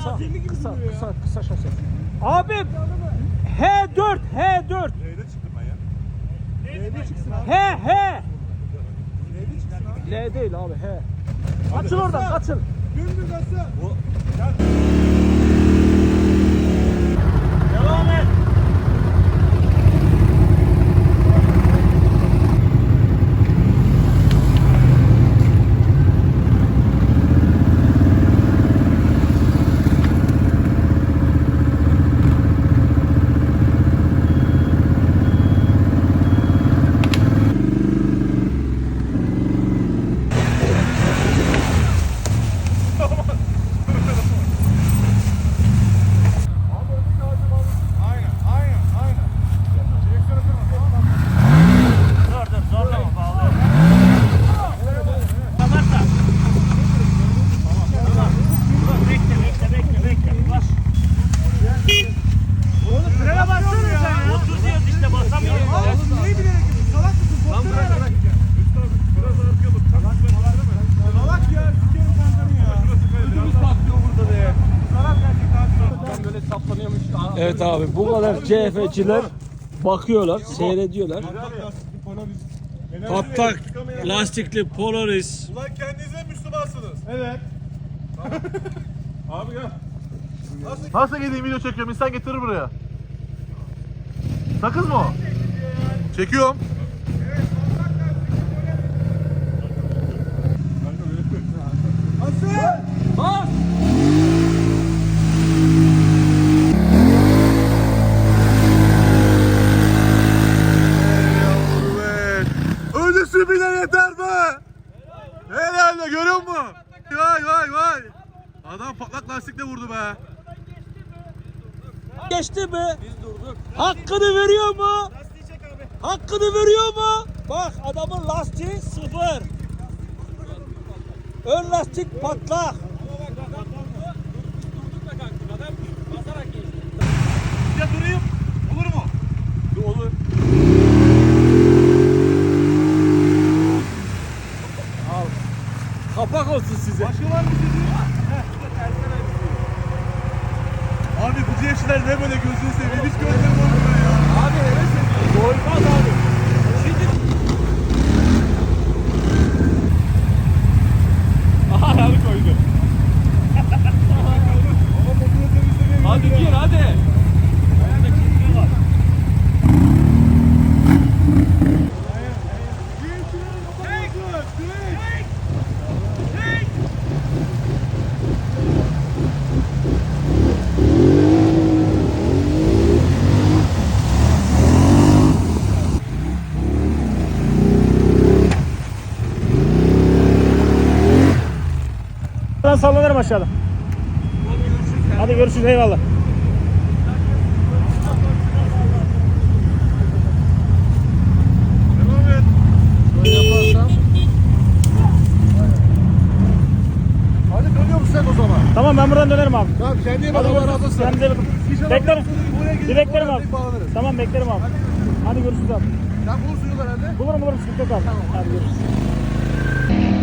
kısa, kısa, kısa, kısa şase. Abi H4, H4. L'de çıktım ben ya. L'de çıksın. H, H. L'de. L değil abi, H. Açıl oradan, açıl. Dümdüz açıl. Evet abi bu kadar CHP'ciler bakıyorlar, seyrediyorlar. Patlak lastikli Polaris. Ulan kendinize Müslümansınız. Evet. Abi gel. Nasıl gideyim video çekiyorum? İnsan getirir buraya. Sakız mı o? Çekiyorum. Asıl. Öylesi bile yeter be. Herhalde görüyor musun? Vay vay vay. Adam patlak lastikle vurdu be. Geçti mi? Hakkını veriyor mu? Hakkını veriyor mu? Bak adamın lastiği sıfır. Ön lastik patlak. Ya durayım. Olur mu? Olur. Kapak olsun size. Başka var mı sizin? Abi bu gençler ne böyle gözünü seveyim hiç gözlerim olmuyor ya. Abi evet Doymaz abi. Şimdi... Aha abi koydu. hadi gir hadi. Ben sallanırım aşağıda. Hadi görüşürüz eyvallah. Devam et. Hadi dönüyor musun sen o zaman? Tamam ben buradan dönerim abi. Tamam bak Hadi Allah razı olsun. Sen de beklerim. Bir beklerim abi. Tamam beklerim abi. Hadi görüşürüz abi. Sen bulursun yol herhalde. Bulurum bulurum sıkıntı yok abi. Hadi görüşürüz.